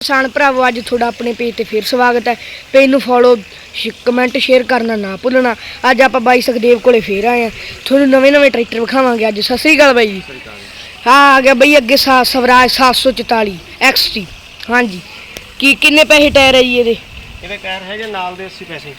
ਕਿਸਾਨ ਭਰਾਵੋ ਅੱਜ ਤੁਹਾਡਾ ਆਪਣੇ ਪੇਜ ਤੇ ਫਿਰ ਸਵਾਗਤ ਹੈ। ਪੇਜ ਨੂੰ ਫੋਲੋ ਕਮੈਂਟ ਸ਼ੇਅਰ ਕਰਨਾ ਨਾ ਭੁੱਲਣਾ। ਅੱਜ ਆਪਾਂ ਬਾਈ ਸੁਖਦੇਵ ਕੋਲੇ ਫੇਰ ਆਏ ਆ ਤੁਹਾਨੂੰ ਨਵੇਂ ਨਵੇਂ ਟਰੈਕਟਰ ਵਿਖਾਵਾਂਗੇ ਅੱਜ। ਸਤਿ ਸ੍ਰੀ ਅਕਾਲ ਬਾਈ ਜੀ। ਹਾਂ ਆ ਗਿਆ ਬਈ ਅੱਗੇ ਸਾ ਸਵਰਾਜ 744 XT ਹਾਂਜੀ। ਕੀ ਕਿੰਨੇ ਪੈਸੇ ਟਾਇਰ ਹੈ ਜੀ ਇਹਦੇ? ਇਹਦੇ ਟਾਇਰ ਹੈਗੇ ਨਾਲ ਦੇ 80 ਪੈਸੇ।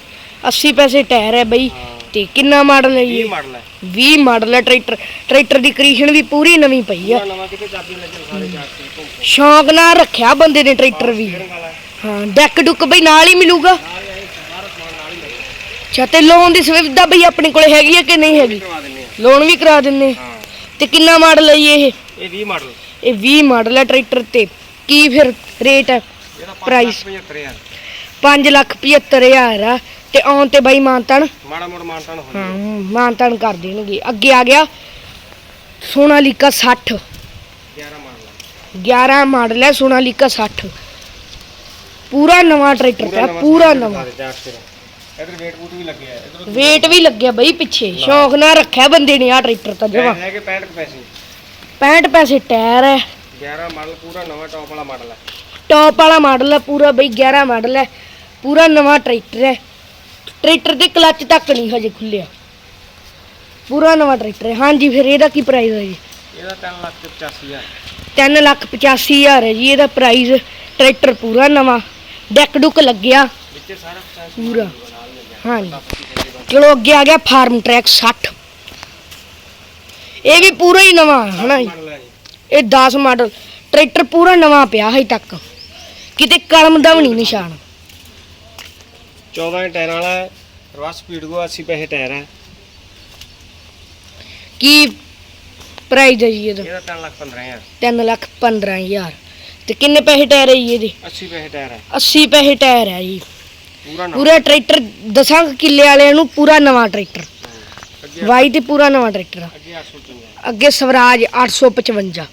80 ਪੈਸੇ ਟਾਇਰ ਹੈ ਬਈ। ਤੇ ਕਿੰਨਾ ਮਾਡਲ ਹੈ ਜੀ 20 ਮਾਡਲ ਹੈ। 20 ਮਾਡਲ ਹੈ ਟਰੈਕਟਰ ਟਰੈਕਟਰ ਦੀ ਕੰਡੀਸ਼ਨ ਵੀ ਪੂਰੀ ਨਵੀਂ ਪਈ ਆ। ਪੂਰਾ ਨਵਾਂ ਕਿਤੇ ਚਾਬੀ ਲੱਗੇ ਸਾਰੇ ਚਾਰ ਤੇ ਘੁੰਮ ਕੇ ਸ਼ੌਂਕ ਨਾਲ ਰੱਖਿਆ ਬੰਦੇ ਨੇ ਟਰੈਕਟਰ ਵੀ। ਹੈ। ਡੈਕ ਡੁੱਕ ਬਈ ਨਾਲ ਹੀ ਮਿਲੂਗਾ। ਅੱਛਾ ਤੇ ਲੋਨ ਦੀ ਸੁਵਿਧਾ ਬਈ ਆਪਣੇ ਕੋਲੇ ਹੈਗੀ ਹੈ ਕਿ ਨਹੀਂ ਹੈਗੀ? ਲੋਨ ਵੀ ਕਰਾ ਦਿੰਨੇ ਤੇ ਕਿੰਨਾ ਮਾਡਲ ਹੈ ਇਹ? ਇਹ 20 ਮਾਡਲ। ਇਹ 20 ਮਾਡਲ ਹੈ ਟਰੈਕਟਰ ਤੇ। ਕੀ ਫਿਰ ਰੇਟ ਹੈ? 57000 5 ਲੱਖ 75 ਹਜ਼ਾਰ ਆ। ਤੇ ਆਉਣ ਤੇ ਬਾਈ ਮਾਨਤਨ। ਮਾੜਾ ਮੋੜ ਮਾਨਤਾਨ ਹੋ ਹਾਂ ਜਾਊ। ਮਾਨਤਨ ਕਰ ਦੇਣਗੇ। ਅੱਗੇ ਆ ਗਿਆ ਸੋਨਾਲੀਕਾ 60 11 ਮਾਡਲ ਹੈ 11 ਮਾਡਲ ਹੈ ਸੋਨਾਲੀਕਾ 60 ਪੂਰਾ ਨਵਾਂ ਟਰੈਕਟਰ ਪਿਆ ਪੂਰਾ ਨਵਾਂ। ਇਧਰ ਵੇਟ ਬੂਟ ਵੀ ਲੱਗਿਆ ਹੈ ਇਧਰ ਵੇਟ ਵੀ ਲੱਗਿਆ ਬਈ ਪਿੱਛੇ। ਸ਼ੌਕ ਨਾਲ ਰੱਖਿਆ ਬੰਦੇ ਨੇ ਆ ਟਰੈਕਟਰ ਤਾਂ ਜਮਾ। ਹੈਗੇ 65 ਕੁ ਪੈਸੇ। 65 ਪੈਸੇ ਟਾਇਰ ਹੈ। 11 ਮਾਡਲ ਪੂਰਾ ਨਵਾਂ ਟੌਪ ਵਾਲਾ ਮਾਡਲ ਹੈ ਟੌਪ ਵਾਲਾ ਮਾਡਲ ਹੈ ਪੂਰਾ ਬਈ 11 ਮਾਡਲ ਹੈ। ਪੂਰਾ ਨਵਾਂ ਟਰੈਕਟਰ ਹੈ। ਟਰੈਕਟਰ ਦੇ ਕਲੱਚ ਤੱਕ ਨਹੀਂ ਹਜੇ ਖੁੱਲਿਆ ਪੂਰਾ ਨਵਾਂ ਟਰੈਕਟਰ ਹੈ। ਹਾਂਜੀ ਫਿਰ ਇਹਦਾ ਕੀ ਪ੍ਰਾਈਸ ਹੈ ਜੀ? ਇਹਦਾ 3 ਲੱਖ ਤੇ 85000 3 ਲੱਖ 85 ਹਜ਼ਾਰ ਹੈ ਜੀ। ਇਹਦਾ ਪ੍ਰਾਈਸ ਟਰੈਕਟਰ ਪੂਰਾ ਨਵਾਂ। ਡੈਕ ਡੁੱਕ ਲੱਗਿਆ। ਵਿੱਚੇ ਸਾਰਾ ਪਸੰਦ ਪੂਰਾ। ਹਾਂਜੀ। ਚਲੋ ਅੱਗੇ ਆ ਗਿਆ ਫਾਰਮ ਟਰੈਕ 60 ਇਹ ਵੀ ਪੂਰਾ ਹੀ ਨਵਾਂ ਹੈ ਹਨਾ ਜੀ? ਇਹ 10 ਮਾਡਲ ਟਰੈਕਟਰ ਪੂਰਾ ਨਵਾਂ ਪਿਆ ਹਜੇ ਤੱਕ। ਕਿਤੇ ਕਲਮ ਦਾ ਵੀ ਨਹੀਂ ਨਿਸ਼ਾਨ। 14 ਟਾਇਰ ਵਾਲਾ ਰਵਾ ਸਪੀਡ ਕੋ 80 ਪੈਸੇ ਟਾਇਰ ਹੈ। ਕੀ ਪ੍ਰਾਈਸ ਹੈ ਜੀ ਇਹਦਾ? ਇਹਦਾ 3 ਲੱਖ 15000 3 ਲੱਖ 15 ਹਜ਼ਾਰ। ਤੇ ਕਿੰਨੇ ਪੈਸੇ ਟਾਇਰ ਹੈ ਜੀ ਇਹਦੇ? 80 ਪੈਸੇ ਟਾਇਰ ਹੈ। 80 ਪੈਸੇ ਟਾਇਰ ਹੈ ਜੀ। ਪੂਰਾ ਨਵਾਂ। ਪੂਰਾ ਟਰੈਕਟਰ ਦਸਾਂ ਕਿੱਲੇ ਵਾਲਿਆਂ ਨੂੰ ਪੂਰਾ ਨਵਾਂ ਟਰੈਕਟਰ। ਵਾਈ ਤੇ ਪੂਰਾ ਨਵਾਂ ਟਰੈਕਟਰ ਆ। ਅੱਗੇ 850 ਅੱਗੇ ਸਵਰਾਜ 855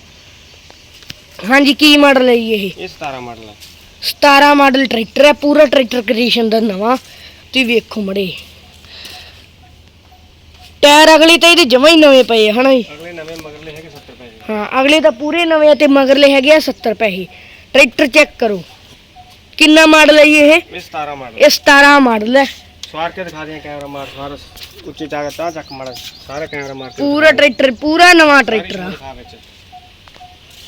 ਹਾਂਜੀ ਕੀ ਮਾਡਲ ਹੈ ਜੀ ਇਹ? ਇਹ 17 ਮਾਡਲ ਹੈ। 17 ਮਾਡਲ ਟਰੈਕਟਰ ਹੈ ਪੂਰਾ ਟਰੈਕਟਰ ਕੰਡੀਸ਼ਨ ਦਾ ਨਵਾਂ। ਤੁਸੀਂ ਵੇਖੋ ਮੜੇ। ਟਾਇਰ ਅਗਲੇ ਤਾਂ ਇਹਦੇ ਜਮਾ ਹੀ ਨਵੇਂ ਪਏ ਆ, ਹਨਾ ਜੀ? ਅਗਲੇ ਨਵੇਂ ਮਗਰਲੇ ਹੈਗੇ 70 ਪੈਸੇ ਹਾਂ ਅਗਲੇ ਤਾਂ ਪੂਰੇ ਨਵੇਂ ਆ ਤੇ ਮਗਰਲੇ ਹੈਗੇ ਆ 70 ਪੈਸੇ ਟਰੈਕਟਰ ਚੈੱਕ ਕਰੋ। ਕਿੰਨਾ ਮਾਡਲ ਹੈ ਜੀ ਇਹ? ਇਹ 17 ਮਾਡਲ। ਇਹ 17 ਮਾਡਲ ਹੈ। ਸਵਾਰ ਕੇ ਦਿਖਾ ਦਿਆਂ ਕੈਮਰਾ ਮਾਰ ਸਾਰਾ ਉੱਚੇ ਚਾਗਾ ਤਾਂ ਚੱਕ ਮਾਰ ਸਾਰਾ ਕੈਮਰਾ ਮਾਰ ਪੂਰਾ ਟਰੈਕਟਰ ਪੂਰਾ ਨਵਾਂ ਟਰੈਕਟਰ ਆ।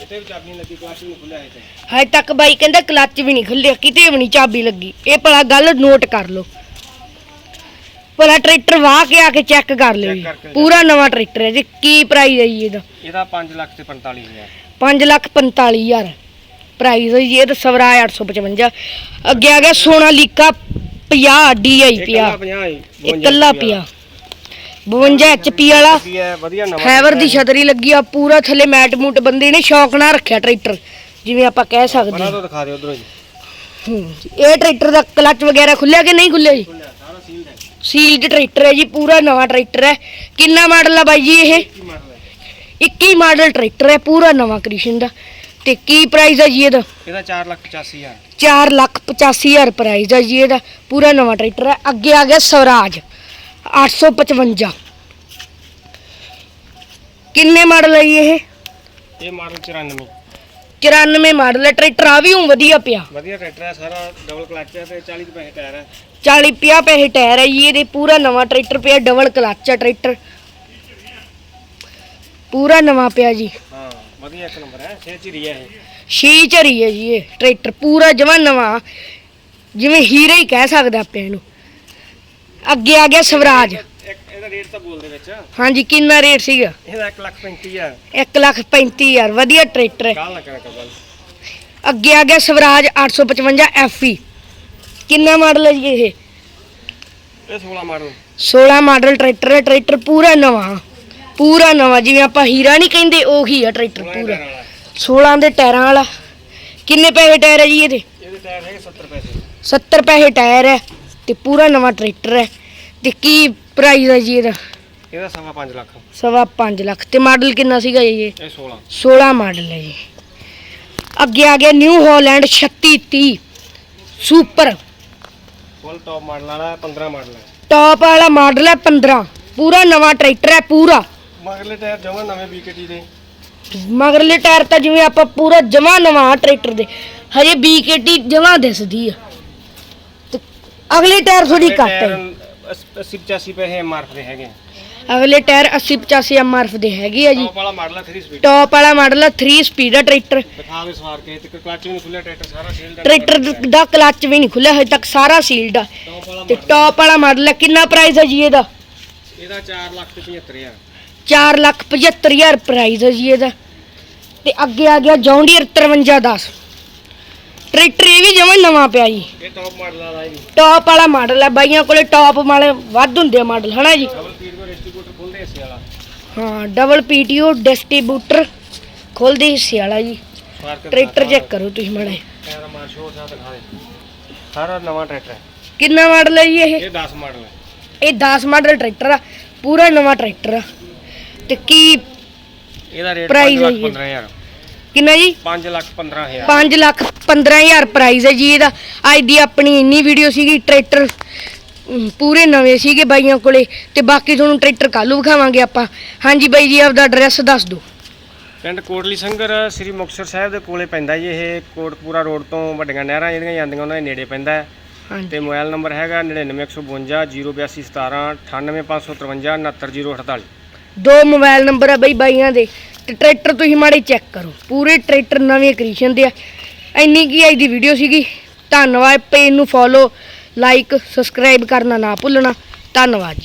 ਕਿਤੇ ਵੀ ਚਾਬੀ ਨਹੀਂ ਲੱਗੀ ਕਲਾਸ ਨਹੀਂ ਖੁੱਲਿਆ ਹੈ ਤੇ ਹਜੇ ਤੱਕ ਬਾਈ ਕਹਿੰਦਾ ਕਲੱਚ ਵੀ ਨਹੀਂ ਖੁੱਲਿਆ ਕਿਤੇ ਵੀ ਨਹੀਂ ਚਾਬੀ ਲੱਗੀ। ਇਹ ਭਲਾ ਗੱਲ ਨੋਟ ਕਰ ਲਓ। ਭਲਾ ਟਰੈਕਟਰ ਵਾਹ ਕੇ ਆ ਕੇ ਚੈੱਕ ਕਰ ਲਿਓ ਜੀ। ਪੂਰਾ ਨਵਾਂ ਟਰੈਕਟਰ ਹੈ ਜੀ ਕੀ ਪ੍ਰਾਈਸ ਹੈ ਜੀ ਇਹਦਾ? ਇਹਦਾ 5 ਲੱਖ ਤੇ 45000 5 ਲੱਖ 45 ਹਜ਼ਾਰ ਪ੍ਰਾਈਸ ਹੈ ਜੀ ਇਹ ਤਾਂ ਸਵਰਾ 855 ਅੱਗੇ ਆ ਗਿਆ ਸੋਨਾਲੀਕਾ 50 DI ਇਹ ਪਿਆ ਕੱਲਾ 50 ਹੀ ਇਹ ਕੱਲਾ ਪਿਆ 52 HP ਵਾਲਾ। ਕੀ ਹੈ ਵਧੀਆ ਨਵਾਂ ਫਾਈਬਰ ਦੀ ਛਤਰੀ ਲੱਗੀ ਆ ਪੂਰਾ ਥੱਲੇ ਮੈਟ ਮੂਟ ਬੰਦੇ ਨੇ ਸ਼ੌਕ ਨਾਲ ਰੱਖਿਆ ਟਰੈਕਟਰ ਜਿਵੇਂ ਆਪਾਂ ਕਹਿ ਸਕਦੇ ਬਣਾ ਹਾਂ। ਤੋਂ ਦਿਖਾ ਦਿਓ ਉਧਰੋਂ ਜੀ। ਹੂੰ। ਇਹ ਟਰੈਕਟਰ ਦਾ ਕਲੱਚ ਵਗੈਰਾ ਖੁੱਲਿਆ ਕਿ ਨਹੀਂ ਖੁੱਲਿਆ ਜੀ? ਖੁੱਲਿਆ ਸਾਰਾ ਸੀਲਡ ਹੈ। ਸੀਲਡ ਟਰੈਕਟਰ ਹੈ ਜੀ ਪੂਰਾ ਨਵਾਂ ਟਰੈਕਟਰ ਹੈ। ਕਿੰਨਾ ਮਾਡਲ ਆ ਬਾਈ ਜੀ ਇਹ? ਕੀ ਮਾਡਲ ਹੈ। 21 ਮਾਡਲ ਟਰੈਕਟਰ ਹੈ ਪੂਰਾ ਨਵਾਂ ਕੰਡੀਸ਼ਨ ਦਾ। ਤੇ ਕੀ ਪ੍ਰਾਈਸ ਹੈ ਜੀ ਇਹਦਾ? ਇਹਦਾ 4 ਲੱਖ 85000 4 ਲੱਖ 85 ਹਜ਼ਾਰ ਪ੍ਰਾਈਸ ਹੈ ਜੀ ਇਹਦਾ ਪੂਰਾ ਨਵਾਂ ਟਰੈਕਟਰ ਹੈ। ਅੱਗੇ ਆ ਗਿਆ ਸਵਰਾਜ। 855 ਕਿੰਨੇ ਮਾਡਲ ਹੈ ਜੀ ਇਹ? ਇਹ ਮਾਡਲ 94 94 ਮਾਡਲ ਹੈ ਟਰੈਕਟਰ ਆ ਵੀ ਹੂੰ ਵਧੀਆ ਪਿਆ। ਵਧੀਆ ਟਰੈਕਟਰ ਹੈ ਸਾਰਾ ਡਬਲ ਕਲਚ ਹੈ ਤੇ 40 ਕੁ ਪੈਸੇ ਟਾਇਰ ਹੈ 40 50 ਪੈਸੇ ਟਾਇਰ ਹੈ ਜੀ ਇਹਦੇ ਪੂਰਾ ਨਵਾਂ ਟਰੈਕਟਰ ਪਿਆ ਡਬਲ ਕਲੱਚ ਹੈ ਟਰੈਕਟਰ। ਪੂਰਾ ਨਵਾਂ ਪਿਆ ਜੀ। ਹਾਂ ਵਧੀਆ ਇੱਕ ਨੰਬਰ ਹੈ ਛੇ ਚਿਰੀ ਹੈ ਇਹ। ਛੀ ਝਰੀ ਹੈ ਜੀ ਇਹ ਟਰੈਕਟਰ ਪੂਰਾ ਜਮਾ ਨਵਾਂ। ਜਿਵੇਂ ਹੀਰੇ ਹੀ ਕਹਿ ਸਕਦਾ ਆਪਾਂ ਇਹਨੂੰ। ਅੱਗੇ ਆ ਗਿਆ ਸਵਰਾਜ। ਇੱਕ ਇਹਦਾ ਰੇਟ ਤਾਂ ਬੋਲ ਦੇ ਵਿੱਚ। ਹਾਂਜੀ ਕਿੰਨਾ ਰੇਟ ਸੀਗਾ? ਇਹਦਾ 1 ਲੱਖ 35000 1 ਲੱਖ 35 ਵਧੀਆ ਟਰੈਕਟਰ ਹੈ। ਕਾਲ ਨਾ ਕਰਾ ਕਬਲ ਅੱਗੇ ਆ ਗਿਆ ਸਵਰਾਜ 855 FE ਕਿੰਨਾ ਮਾਡਲ ਹੈ ਜੀ ਇਹ? ਇਹ 16 ਮਾਡਲ 16 ਮਾਡਲ ਟਰੈਕਟਰ ਹੈ ਟਰੈਕਟਰ ਪੂਰਾ ਨਵਾਂ। ਪੂਰਾ ਨਵਾਂ ਜਿਵੇਂ ਆਪਾਂ ਹੀਰਾ ਨਹੀਂ ਕਹਿੰਦੇ ਉਹੀ ਆ ਟਰੈਕਟਰ ਪੂਰਾ। 16 ਦੇ ਟਾਇਰਾਂ ਵਾਲਾ। ਕਿੰਨੇ ਪੈਸੇ ਟਾਇਰ ਹੈ ਜੀ ਇਹਦੇ? ਇਹਦੇ ਟਾਇਰ ਹੈਗੇ 70 ਪੈਸੇ। 70 ਪੈਸੇ ਟਾਇਰ ਹੈ। ਤੇ ਪੂਰਾ ਨਵਾਂ ਟਰੈਕਟਰ ਹੈ। ਤੇ ਕੀ ਪ੍ਰਾਈਸ ਹੈ ਜੀ ਇਹਦਾ? ਇਹਦਾ ਸਵਾ 5 ਲੱਖ। ਸਵਾ 5 ਲੱਖ। ਤੇ ਮਾਡਲ ਕਿੰਨਾ ਸੀਗਾ ਜੀ ਇਹ? ਇਹ 16 16 ਮਾਡਲ ਹੈ ਜੀ। ਅੱਗੇ ਆ ਗਿਆ New Holland 3630 super full top model ਵਾਲਾ 15 ਮਾਡਲ ਹੈ। ਟੌਪ ਵਾਲਾ ਮਾਡਲ ਹੈ 15 ਪੂਰਾ ਨਵਾਂ ਟਰੈਕਟਰ ਹੈ ਪੂਰਾ। ਮਗਰਲੇ ਟਾਇਰ ਜਮਾ ਨਵੇਂ ਬੀਕੇਟੀ ਦੇ। ਮਗਰਲੇ ਟਾਇਰ ਤਾਂ ਜਿਵੇਂ ਆਪਾਂ ਪੂਰਾ ਜਮਾ ਨਵਾਂ ਟਰੈਕਟਰ ਦੇ। ਹਜੇ BKT ਜਮਾ ਦਿਸਦੀ ਆ। ਅਗਲੇ ਟਾਇਰ ਥੋੜੀ ਘੱਟ ਹੈ। 80 85 ਪੈਸੇ ਐਮਆਰਐਫ ਦੇ ਹੈਗੇ ਅਗਲੇ ਟਾਇਰ 80 85 ਐਮਆਰਐਫ ਦੇ ਹੈਗੇ ਆ ਜੀ। ਟੌਪ ਵਾਲਾ ਮਾਡਲ ਹੈ 3 ਸਪੀਡ ਟੌਪ ਵਾਲਾ ਮਾਡਲ ਆ 3 ਸਪੀਡ ਆ ਟਰੈਕਟਰ ਦਿਖਾ ਦੇ ਸਵਾਰ ਕੇ ਤੇ ਕਲਚ ਵੀ ਨਹੀਂ ਖੁੱਲਿਆ ਟਰੈਕਟਰ ਸਾਰਾ ਦਾ ਟਰੈਕਟਰ ਦਾ ਕਲੱਚ ਵੀ ਨਹੀਂ ਖੁੱਲਿਆ ਹਜੇ ਤੱਕ ਸਾਰਾ ਸੀਲਡ ਆ। ਤੇ ਟੌਪ ਵਾਲਾ ਮਾਡਲ ਕਿੰਨਾ ਪ੍ਰਾਈਸ ਹੈ ਜੀ ਇਹਦਾ? ਇਹਦਾ 4 ਲੱਖ ਤੇ 75000 4 ਲੱਖ 75000 ਪ੍ਰਾਈਸ ਹੈ ਜੀ ਇਹਦਾ। ਤੇ ਅੱਗੇ ਆ ਗਿਆ ਜੌਂਡੀਅਰ 5310 ਟਰੈਕਟਰ ਇਹ ਵੀ ਜਮਾਂ ਨਵਾਂ ਪਿਆ ਜੀ। ਇਹ ਟੌਪ ਮਾਡਲ ਵਾਲਾ ਹੈ ਜੀ। ਟੌਪ ਵਾਲਾ ਮਾਡਲ ਹੈ ਬਾਈਆਂ ਕੋਲੇ ਟੌਪ ਵਾਲੇ ਵੱਧ ਹੁੰਦੇ ਆ ਮਾਡਲ ਹਨਾ ਜੀ? ਡਬਲ ਸਪੀਡ ਕੋ ਡਿਸਟ੍ਰੀਬਿਊਟਰ ਖੁੱਲਦੇ ਹਿੱਸੇ ਵਾਲਾ। ਹਾਂ ਡਬਲ ਪੀਟੀਓ ਡਿਸਟ੍ਰੀਬਿਊਟਰ ਖੋਲਦੇ ਹਿੱਸੇ ਵਾਲਾ ਜੀ। ਟਰੈਕਟਰ ਚੈੱਕ ਕਰੋ ਤੁਸੀਂ ਮਾੜਾ ਜਿਹਾ। ਕੈਮਰਾ ਮਾਰ ਸ਼ੋਰ ਸਾਹ ਦਿਖਾ ਦੇ। ਸਾਰਾ ਨਵਾਂ ਟਰੈਕਟਰ ਹੈ। ਕਿੰਨਾ ਮਾਡਲ ਹੈ ਜੀ ਇਹ? ਇਹ 10 ਮਾਡਲ ਹੈ। ਇਹ 10 ਮਾਡਲ ਟਰੈਕਟਰ ਆ ਪੂਰਾ ਨਵਾਂ ਟਰੈਕਟਰ ਆ। ਤੇ ਕੀ ਇਹਦਾ ਰੇਟ Price 5 ਲੱਖ ਹੈ ਜੀ। 15000 ਕਿੰਨਾ ਜੀ? 5 ਲੱਖ 15000 5 ਲੱਖ 15000 ਪ੍ਰਾਈਸ ਹੈ ਜੀ ਇਹਦਾ। ਅੱਜ ਦੀ ਆਪਣੀ ਇੰਨੀ ਵੀਡੀਓ ਸੀਗੀ ਟਰੈਕਟਰ ਅਮ, ਪੂਰੇ ਨਵੇਂ ਸੀਗੇ ਬਾਈਆਂ ਕੋਲੇ। ਤੇ ਬਾਕੀ ਤੁਹਾਨੂੰ ਟਰੈਕਟਰ ਕੱਲ੍ਹ ਨੂੰ ਵਿਖਾਵਾਂਗੇ ਆਪਾਂ। ਹਾਂਜੀ ਬਾਈ ਜੀ ਆਪਦਾ ਐਡਰੈਸ ਦੱਸ ਦਿਓ। ਪਿੰਡ ਕੋਟਲੀ ਸੰਗਰ ਸ੍ਰੀ ਮੁਕਤਸਰ ਸਾਹਿਬ ਦੇ ਕੋਲੇ ਪੈਂਦਾ ਜੀ ਇਹ। ਕੋਟਪੂਰਾ ਰੋਡ ਤੋਂ ਵੱਡੀਆਂ ਨਹਿਰਾਂ ਜਿਹੜੀਆਂ ਜਾਂਦੀਆਂ ਉਹਨਾਂ ਦੇ ਨੇੜੇ ਪੈਂਦਾ ਹੈ। ਹਾਂਜੀ। ਤੇ ਮੋਬਾਈਲ ਨੰਬਰ ਹੈਗਾ 99152 08217 98553 69048 ਦੋ ਮੋਬਾਈਲ ਨੰਬਰ ਆ ਬਈ ਬਾਈਆਂ ਦੇ। ਤੇ ਟਰੈਕਟਰ ਤੁਸੀਂ ਮਾੜੇ ਚੈੱਕ ਕਰੋ। ਪੂਰੇ ਟਰੈਕਟਰ ਨਵੇਂ ਕ੍ਰੀਸ਼ਨ ਦੇ ਆ। ਇੰਨੀ ਕੀ ਅੱਜ ਦੀ ਵੀਡੀਓ ਸੀਗੀ। ਧੰਨਵਾਦ, ਪੇਜ ਨੂੰ ਫੋਲੋ ਲਾਈਕ ਸਬਸਕ੍ਰਾਈਬ ਕਰਨਾ ਨਾ ਭੁੱਲਣਾ। ਧੰਨਵਾਦ ਜੀ।